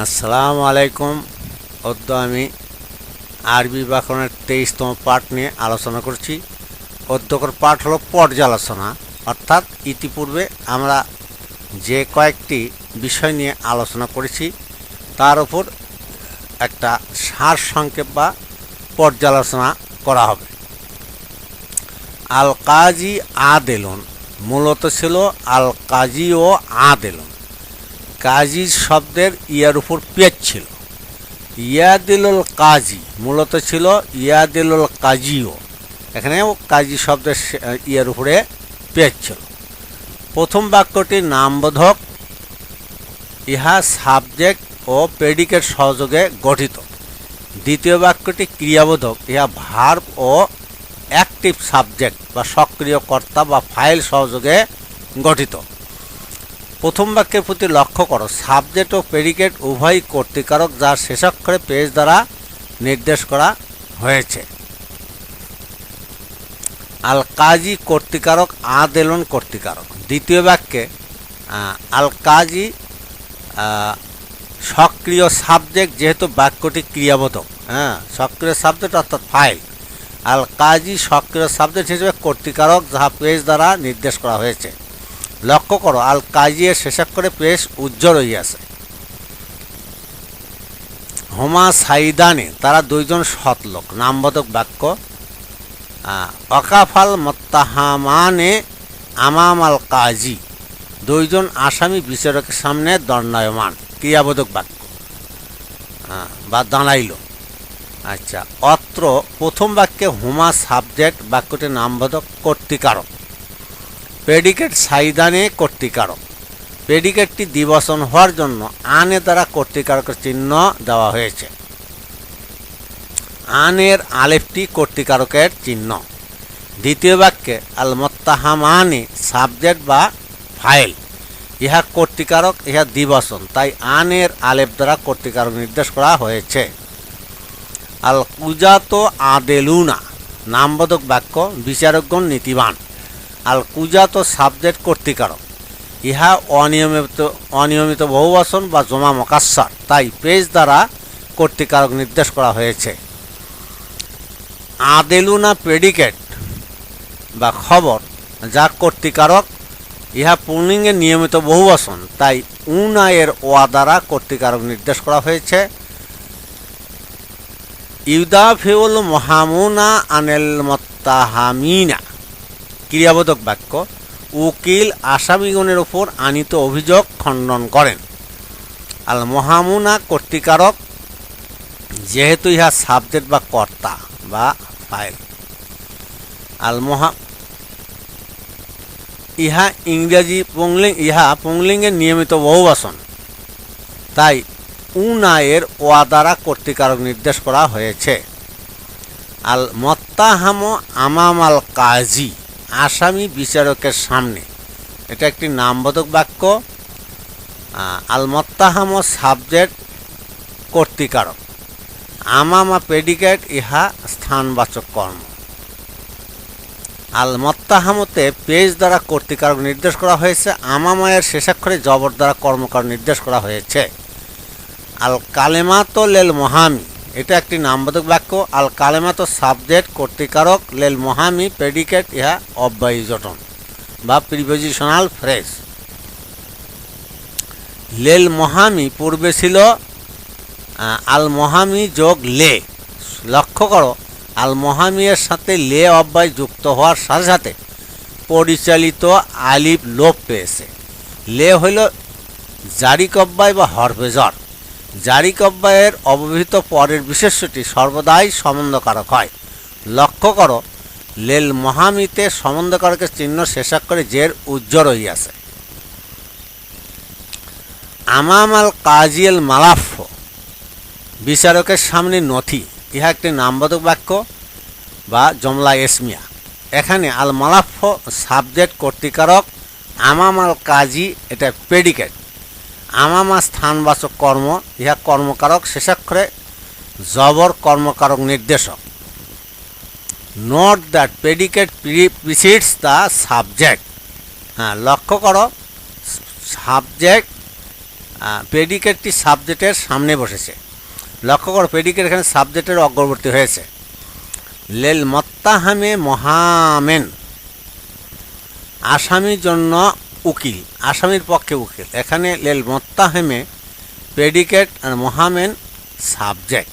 আসসালামু আলাইকুম। অদ্য আমি আরবি ব্যাকরণের তেইশতম পাঠ নিয়ে আলোচনা করছি। অদ্যকর পাঠ হলো পর্যালোচনা। অর্থাৎ ইতিপূর্বে আমরা যে কয়েকটি বিষয় নিয়ে আলোচনা করেছি, তার উপর একটা সার সংক্ষেপ বা পর্যালোচনা করা হবে। আল কাজী আদেলন মূলত ছিল আল কাজী ও আদেলন। কাজী শব্দের ইয়ার উপর পেজ ছিল। ইয়াদিলুল কাজী মূলত ছিল ইয়াদিলুল কাজীও। এখানেও কাজী শব্দের ইয়ার উপরে পেজ ছিল। প্রথম বাক্যটি নামবোধক, ইহা সাবজেক্ট ও প্রেডিকেট সহযোগে গঠিত। দ্বিতীয় বাক্যটি ক্রিয়াবোধক, ইহা ভার্ব ও অ্যাক্টিভ সাবজেক্ট বা সক্রিয় কর্তা বা ফাইল সহযোগে গঠিত। প্রথম বাক্যের প্রতি লক্ষ্য করো। সাবজেক্ট ও প্রেডিকেট উভয় কর্তৃকারক যার শেষাক্ষরে পেজ দ্বারা নির্দেশ করা হয়েছে। আল কাজী কর্তৃকারক, আদেলন কর্তৃকারক। দ্বিতীয় বাক্যে আল কাজী সক্রিয় সাবজেক্ট যেহেতু বাক্যটি ক্রিয়াবোধক হ্যাঁ সক্রিয় সাবজেক্ট অর্থাৎ ফাইল আল কাজী সক্রিয় সাবজেক্ট হিসেবে কর্তৃকারক যাহা পেজ দ্বারা নির্দেশ করা হয়েছে। লক্ষ্য করো আল কাজিয়ে শেষাক্ষরে পেশ উজ্জ্বল হইয়াছে। হোমা সাইদানে, তারা দুইজন সৎ লোক। নামবোধক বাক্য অকাফাল মত্তাহামানে আমাম আল কাজী দুইজন আসামি বিচারকের সামনে দণ্ডায়মান। ক্রিয়াবোধক বাক্য বা দাঁড়াইল। আচ্ছা অত্র প্রথম বাক্যে হুমা সাবজেক্ট বাক্যটি নামবোধক কর্তৃকারক। প্রেডিকেট সাইদানে কর্তৃকারক। প্রেডিকেটটি দিবসন হওয়ার জন্য আনে দ্বারা কর্তৃকারকের চিহ্ন দেওয়া হয়েছে। আনের আলেফটি কর্তৃকারকের চিহ্ন। দ্বিতীয় বাক্যে আল মোত্তাহামানে সাবজেক্ট বা ফাইল। ইহা কর্তৃকারক, ইহা দিবসন তাই আনের আলেফ দ্বারা কর্তৃকারক নির্দেশ করা হয়েছে। আল কুজাতো আদেলুনা, নামবোধক বাক্য, বিচারকগণ নীতিবান। আল কুজাত সাবজেক্ট কর্তৃকারক ইহা অনিয়মিত অনিয়মিত বহুবচন বা জমা মকাস্সার। তাই পেজ দ্বারা কর্তৃকারক নির্দেশ করা হয়েছে। আদেলুনা প্রেডিকেট বা খবর যা কর্তৃকারক ইহা পুলিঙ্গের নিয়মিত বহুবচন। তাই উনা এর ওয়া দ্বারা কর্তৃকারক নির্দেশ করা হয়েছে। ইউদাফিউল মহামুনা আনেল মত্তাহামিনা। ক্রিয়াবোধক বাক্য, উকিল আসামিগণের উপর আনিত অভিযোগ খণ্ডন করেন। আল মহামুনা কর্তৃকারক, যেহেতু ইহা সাবজেক্ট বা কর্তা বা ফাইল। আল মহা ইহা ইংরেজি পুংলিং, ইহা পুংলিঙ্গের নিয়মিত বহুবাসন তাই উনায়ের ওয়া দ্বারা কর্তৃকারক নির্দেশ করা হয়েছে। আল মত্তাহাম আমাম আল কাজী আসামি বিচারকের সামনে। এটা একটি নামবোধক বাক্য। আহ, আল মত্তাহাম সাবজেক্ট কর্তৃকারক। আমামা প্রেডিকেট ইহা স্থানবাচক কর্ম। আল মত্তাহামতে পেজ দ্বারা কর্তৃকারক নির্দেশ করা হয়েছে। আমামায়ের শেষাক্ষরে জবর দ্বারা কর্মকার নির্দেশ করা হয়েছে। আল কালেমাত লেল মহামি এটা একটি নামবোধক বাক্য। আল কালেমাত সাবজেক্ট কর্তৃকারক লেল মহামি প্রেডিকেট ইহা অব্যয়জটন বা প্রিপোজিশনাল ফ্রেজ লেল মহামি পূর্বে ছিল আল মহামি যোগ লে। লক্ষ্য করো, আল মহামিয়ের সাথে লে অব্যয় যুক্ত হওয়ার সাথে সাথে পরিচালিত আলিফ লোপ পেয়েছে। লে হইল জারিক অব্যয় বা হরফেজর জারিক অব্যয়ের অবহিত পরের বিশেষ্যটি সর্বদাই সম্বন্ধকারক হয়। লক্ষ্য করো, লেল মহামিতে সম্বন্ধকারকের চিহ্ন শেষাক্ষরে জের উজ্জ্বল হইয়াছে। আমামাল কাজিয়েল মালাফ, বিচারকের সামনে নথি, ইহা একটি নামবোধক বাক্য বা জমলা এসমিয়া। এখানে আল মালাফ সাবজেক্ট কর্তৃকারক আমাম আল কাজী, এটা প্রেডিকেট আমামা স্থানবাচক কর্ম, ইহা কর্মকারক, শেষাক্ষরে জবর কর্মকারক নির্দেশক। Note that predicate precedes the subject হ্যাঁ লক্ষ্য করো সাবজেক্ট প্রেডিকেটটি সাবজেক্টের সামনে বসেছে। লক্ষ্য করো প্রেডিকেট এখানে সাবজেক্টের অগ্রবর্তী হয়েছে। লেল মত্তাহামে মহামেন। আসামির জন্য উকিল, আসামির পক্ষে উকিল। এখানে লেল মত্তাহেমে প্রেডিকেট আর মহামেন সাবজেক্ট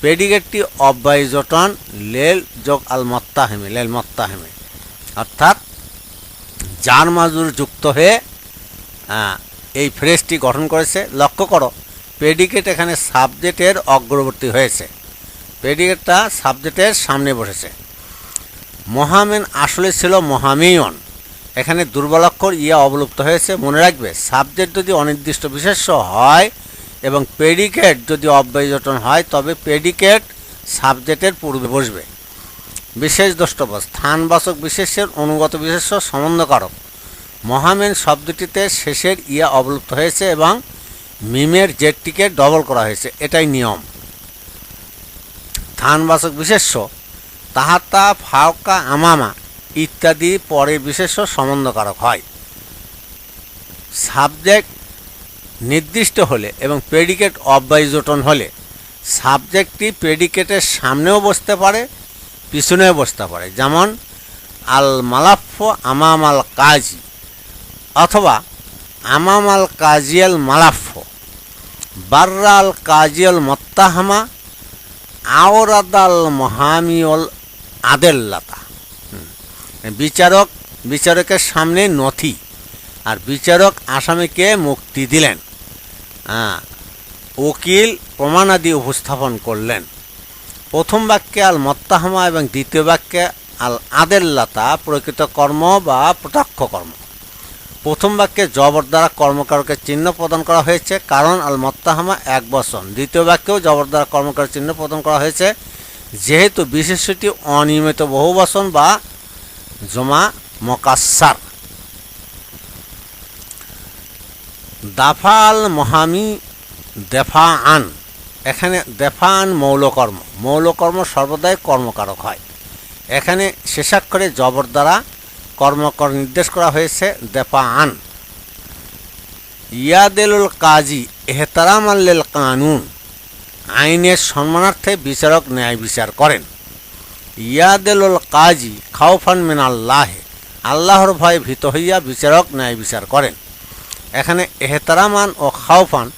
প্রেডিকেটটি অব্যয়জটন লেল যোগ আল মত্তাহেমে লেল মত্তাহেমে। অর্থাৎ যার মাজুর যুক্ত হয়ে এই ফ্রেজটি গঠন করেছে। লক্ষ্য করো প্রেডিকেট এখানে সাবজেক্টের অগ্রবর্তী হয়েছে। প্রেডিকেটটা সাবজেক্টের সামনে বসেছে। মহামেন আসলে ছিল মহামেয়ন। এখানে দুর্বলাক্ষর ইয়া অবলুপ্ত হয়েছে। মনে রাখবে সাবজেক্ট যদি অনির্দিষ্ট বিশেষ্য হয় এবং প্রেডিকেট যদি অব্যয়জটন হয়, তবে প্রেডিকেট সাবজেক্টের পূর্বে বসবে। বিশেষ দ্রষ্টব্য, স্থানবাচক বিশেষের অনুগত বিশেষ্য সম্বন্ধকারক। মহামেন শব্দটিতে শেষের ইয়া অবলুপ্ত হয়েছে এবং মিমের জেটটিকে ডবল করা হয়েছে। এটাই নিয়ম। স্থানবাচক বিশেষ্য, তাহাতা ফাওকা আমামা ইত্যাদি পরের বিশেষ্য সম্বন্ধকারক হয় সাবজেক্ট নির্দিষ্ট হলে এবং প্রেডিকেট অব্যয়জটন হলে সাবজেক্টটি প্রেডিকেটের সামনেও বসতে পারে, পিছনেও বসতে পারে যেমন আল মালাফ আমাম আল কাজি অথবা আমাম আল কাজিয়াল মালাফ বার্রা আল কাজিয়াল মত্তাহামা, আওরাদাল মহামিয়ল আদেল্লাতা। বিচারক, বিচারকের সামনে নথি আর বিচারক আসামিকে মুক্তি দিলেন। হ্যাঁ উকিল প্রমাণাদি উপস্থাপন করলেন। প্রথম বাক্যে আল মত্তাহমা এবং দ্বিতীয় বাক্যে আল আদেল্লাতা প্রকৃত কর্ম বা প্রত্যক্ষ কর্ম। প্রথম বাক্যে জবর দ্বারা কর্মকারকের চিহ্ন প্রদান করা হয়েছে, কারণ আল মত্তাহামা এক বচন। দ্বিতীয় বাক্যেও জবর দ্বারা কর্মকার চিহ্ন প্রদান করা হয়েছে, যেহেতু বিশেষ্যটি অনিয়মিত বহু বা জমা মকাসার দাফাল মহামি দেফা আন এখানে দেফা আন মৌলকর্ম। মৌলকর্ম সর্বদাই কর্মকারক হয়। এখানে শেষাক্ষরে জবর দ্বারা কর্মকর নির্দেশ করা হয়েছে দেফা আন ইয়াদেলুল কাজী এহতারাম আল্লেল কানুন। আইনের সম্মানার্থে বিচারক ন্যায় বিচার করেন। ইয়াদেলুল কাজী খাওফান মিন আল্লাহে আল্লাহর ভয়ে ভীত হইয়া বিচারক ন্যায় বিচার করেন। এখানে এহতারামান ও খাওফান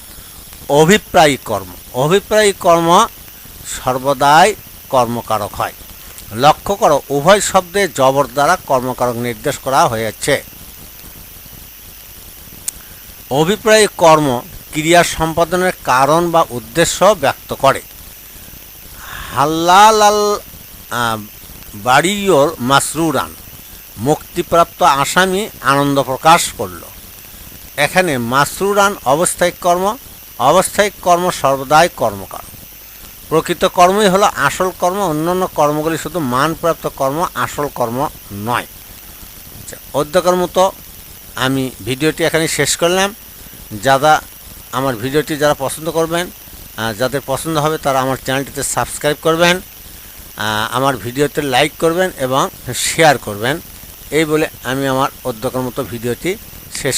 অভিপ্রায়ী কর্ম। অভিপ্রায়ী কর্ম সর্বদাই কর্মকারক হয়। লক্ষ্য করো, উভয় শব্দে জবর দ্বারা কর্মকারক নির্দেশ করা হয়েছে। অভিপ্রায়ী কর্ম ক্রিয়া সম্পাদনের কারণ বা উদ্দেশ্য ব্যক্ত করে। হাল্লাল বাড়িওর মাসরুরান মুক্তিপ্রাপ্ত আসামি আনন্দ প্রকাশ করল। এখানে মাসরুরান অবস্থায়িক কর্ম অবস্থায়িক কর্ম সর্বদাই কর্মকার। প্রকৃত কর্মই হলো আসল কর্ম, অন্যান্য কর্মগুলি শুধু মানপ্রাপ্ত কর্ম, আসল কর্ম নয়। আচ্ছা অধ্যকার মতো আমি ভিডিওটি এখানে শেষ করলাম। যারা আমার ভিডিওটি যারা পছন্দ করবেন যাদের পছন্দ হবে তারা আমার চ্যানেলটিতে সাবস্ক্রাইব করবেন। আমার ভিডিওতে লাইক করবেন এবং শেয়ার করবেন। এই বলে আমি আমার অধ্যক্ষর মতো ভিডিওটি শেষ